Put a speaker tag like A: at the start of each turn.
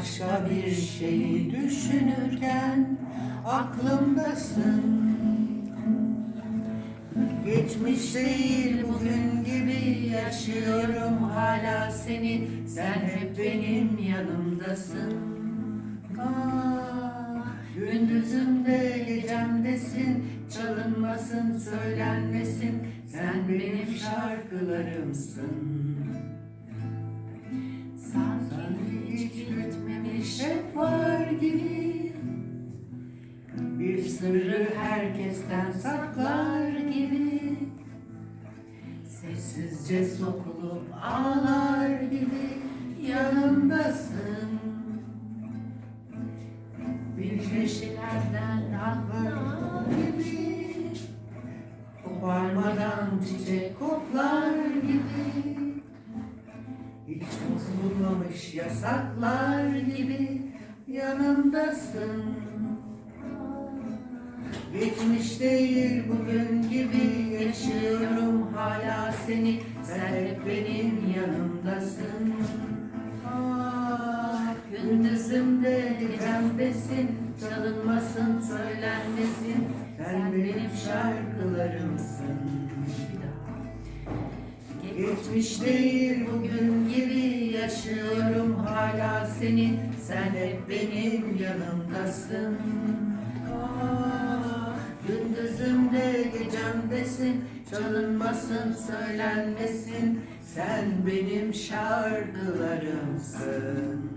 A: Bambaşka bir şeyi düşünürken aklımdasın. Geçmiş değil bugün gibi yaşıyorum. Hala seni Sen hep benim yanımdasın. Ah, gündüzümde gecemdesin Çalınmasın söylenmesin. Sen benim şarkılarımsın herkesten saklar gibi. Sessizce sokulup ağlar gibi. Yanımdasın. Bir köşelerden aklar gibi. Koparmadan çiçek koklar gibi. Hiç bozulmamış yasaklar gibi. Yanımdasın yanımdasın. Ah, gündüzümde gecemdesin Çalınmasın söylenmesin. Sen benim şarkılarımsın. Geçmiş değil bugün gibi yaşıyorum hala seni. Sen hep benim yanımdasın gecemdesin Çalınmasın söylenmesin. Sen benim şarkılarımsın